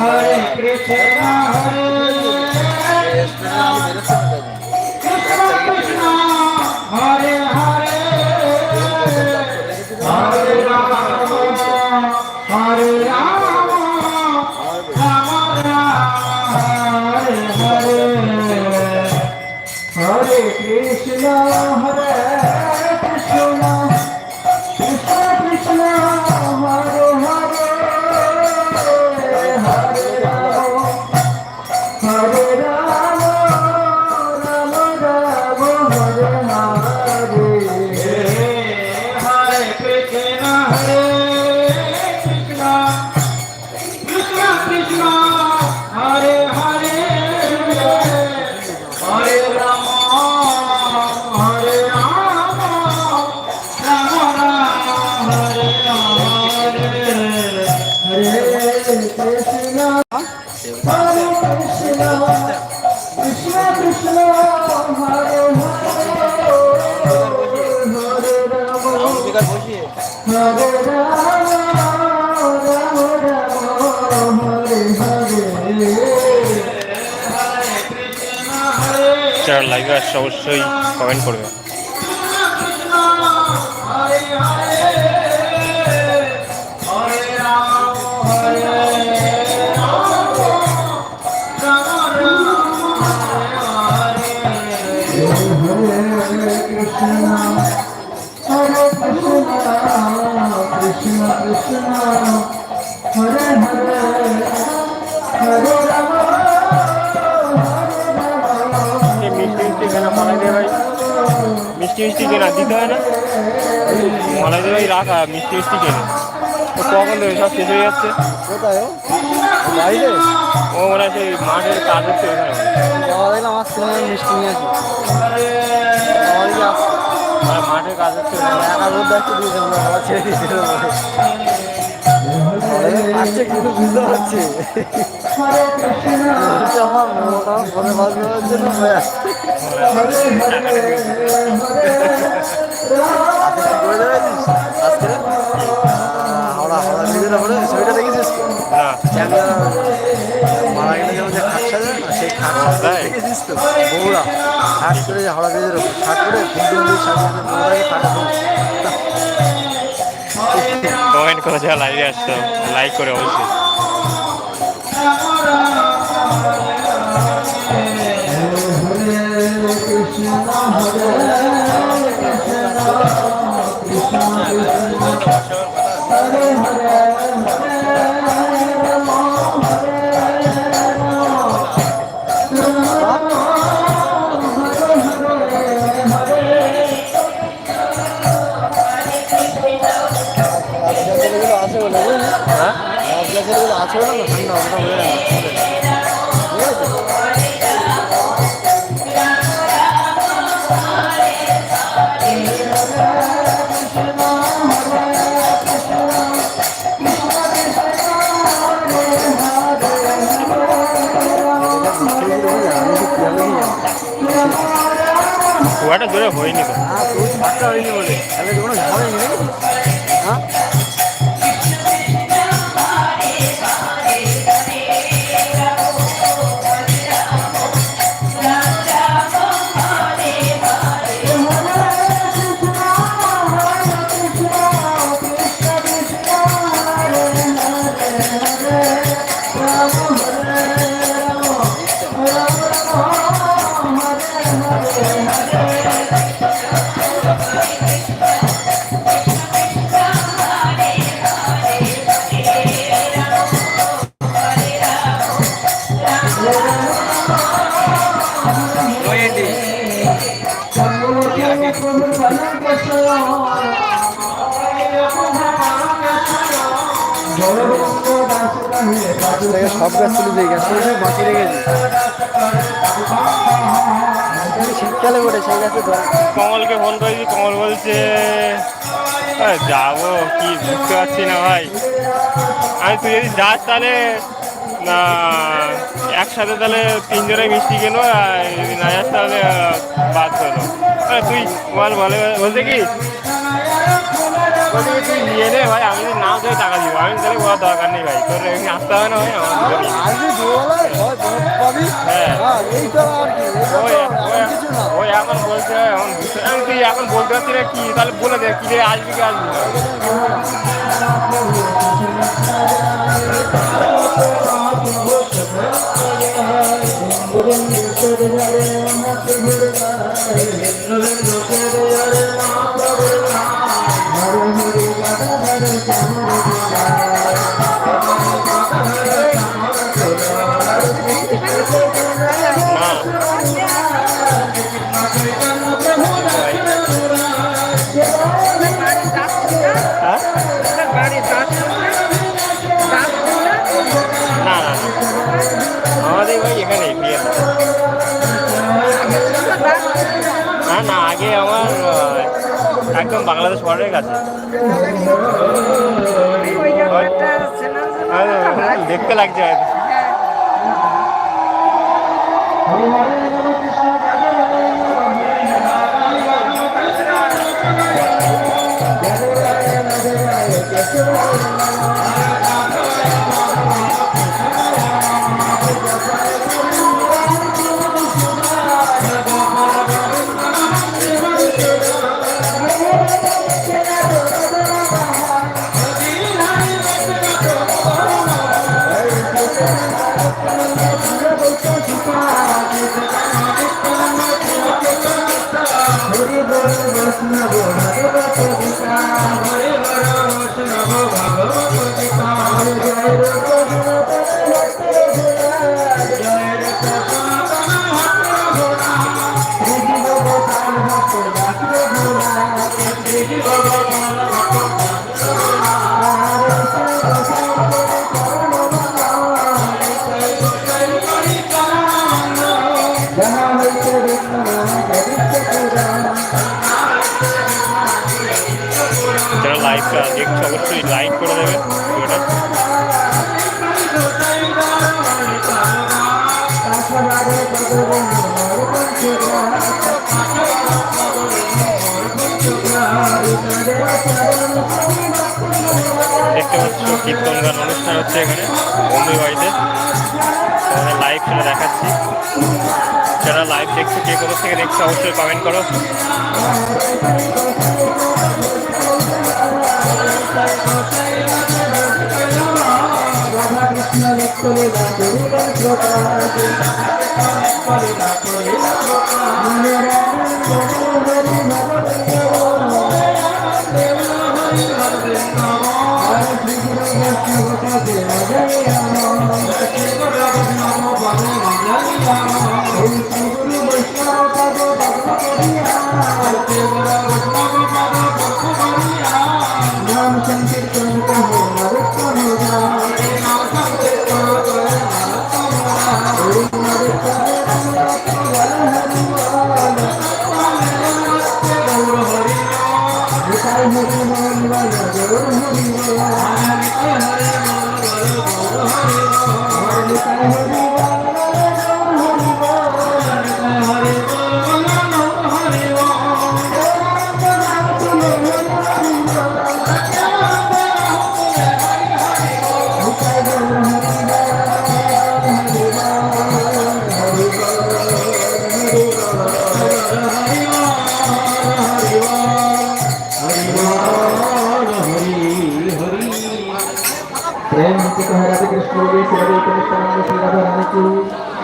হরে আসছে অবশ্যই কমেন্ট করবে। মিষ্টি কেনা দিতে হয় না। মালাই ভাই রাখা মিষ্টি মিষ্টি কেনে। ও কখন ধরে সব শেষ হয়ে যাচ্ছে। কোথায় ও? বাইরে? ও মনে হয় সেই মাঠের কাজ হচ্ছে ওখানে যাওয়া দেখলাম আমার ছেলে মিষ্টি নিয়ে আসি মাঠের কাজ হচ্ছে একা রোদ দেখতে দিয়েছে আমরা ছেড়ে দিয়েছে আসছে কিন্তু বুঝতে পারছি আমার করে ছবিটা মারা গেলে যেমন যে না সেই খাট? দেখেছিস তো করে হাওড়া করে কমেন্ট করে যারা লাইভে আসতো লাইক করে অবশ্যই। না যাবে ঠিক খুব একটা জোরে হয়নি তো। হ্যাঁ তুই ফাঁকা হয়নি বলে। তাহলে কোনো ঝামেলা নেই হ্যাঁ? সব গাছ তুলে দিয়ে গাছ। বাঁচিয়ে রেখেছি শীতকালে করে সেই গাছে কমলকে ফোন করেছি কমল বলছে "এ, যাব কি বুঝতে পারছি না ভাই। আমি তুই যদি যাস তাহলে না একসাথে তাহলে তিনজনে মিষ্টি কেনো আর যদি না যাস তাহলে বাদ করো। তুই বল বলে বলতে কি? তুই নিয়ে নে ভাই আমি যদি নাও যাই টাকা দিব। আমি তাহলে বলার দরকার নেই ভাই। তোর এমনি আসতে হবে না ভাই হয় হ্যাঁ। হ্যাঁ এই তো আর কি এই তো ওই এখন বলছে এখন তুই এখন বলতে পারছি না কি তাহলে বলে দে কি রে আসবি কি আসবি। না আগে আমার একদম বাংলাদেশ বর্ডারের কাছে আরে, দেখতে লাগছে হয়তো। হরে হরে দেখতে পাচ্ছ কীর্তন গান অনুষ্ঠান হচ্ছে এখানে বন্ধুর বাড়িতে তোমাদের লাইভ সেটা দেখাচ্ছি। যারা লাইভ দেখছ কে কোথা থেকে দেখছ, অবশ্যই কমেন্ট করো। কৃষ্ণ নিত্যলে দুর্গা প্রকাশ মনে সংকীর্তন কহো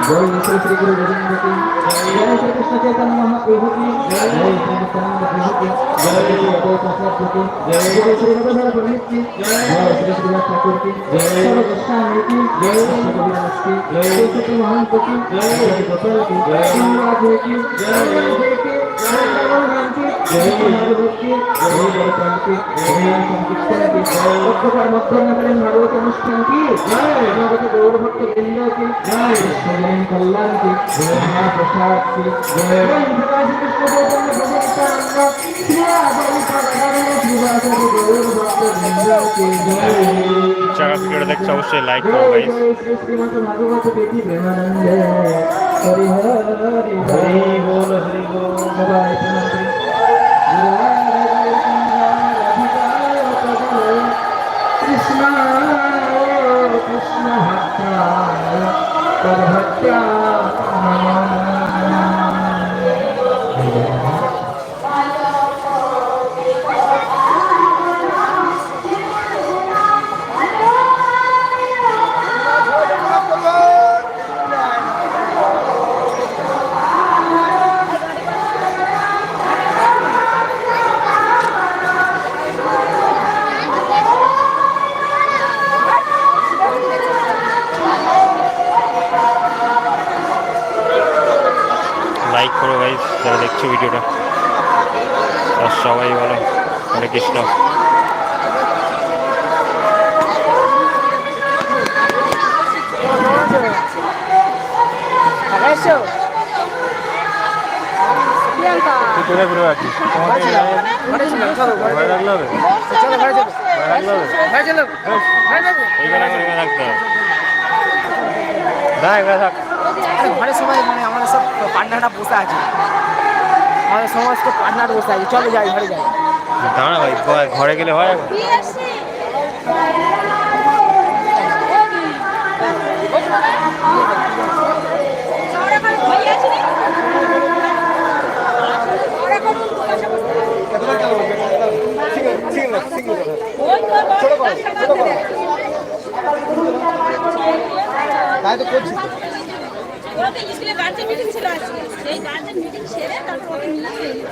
जय श्री श्री गुरु गोविंद की जय श्री कृष्ण चैतन्य महाप्रभु की जय श्री नित्यानंद प्रभु की जय श्री अद्वैत प्रसाद की जय श्री श्री रघुधर पंडित की जय श्री श्री ठाकुर की जय श्री गोस्वामी की जय श्री कबीरदास की जय श्री महंत की जय श्री गोपाल की जय श्री राधे की जय राधे की जय भगवान की जय भगवत की जय गोपाल की जय संकीर्तन की जय অক্ষর মধ্যমকালীন ভাগবত অনুষ্ঠান কি জয় জগত গৌর ভক্ত বৃন্দ কি জয় বিশ্বজনীন কল্যাণ কি জয় মহাপ্রসাদ কি জয় ভগবান কৃষ্ণ চৈতন্য ভগবতানন্দ শ্রী আদৌ সাধারণ শ্রীবাসাদি গৌর ভক্ত বৃন্দ কি জয় যারা ভিডিওটা দেখছো অবশ্যই লাইক हत्या গাইস শ্রী থাকতে হবে না এখানে থাক। আরে ঘরে সবাই মানে আমাদের সব পান্ডাটা বসে আছে। আমাদের সমস্ত পান্ডার বসে আছে। চলো যাই ঘরে যাই। দাঁড়া ভাই ঘরে গেলে হয় এখন? তো তো সেই গার্জেন মিটিং তারপর ওকে নিয়ে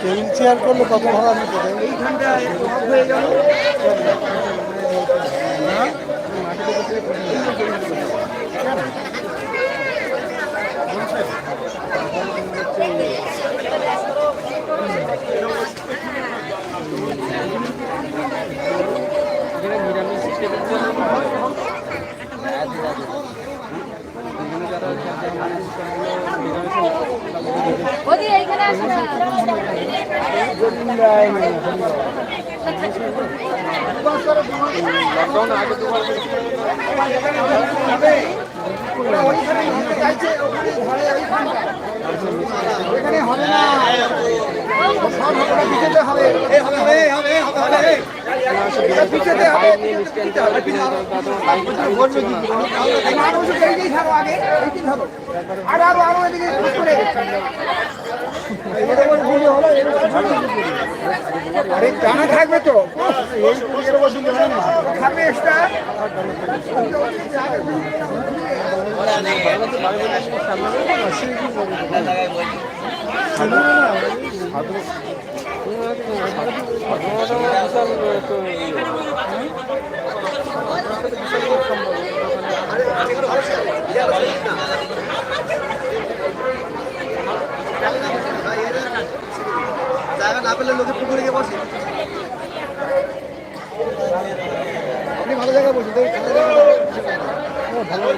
টেবিল চেয়ার করলে কত ভাড়া নিতে এইখানটা হয়ে গেল। ওদি এইখানে আসো না। এখানে হবে না। সব হবে হবে। হবে হবে হবে হবে। হবে আগে আর আরও আরও এদিকে করে। আরে জানা থাকবে তো। থাকবে এক্সট্রা জায়গা না পেলে লোকে পুকুরে গিয়ে বসে আপনি ভালো জায়গায় বসে। ভালো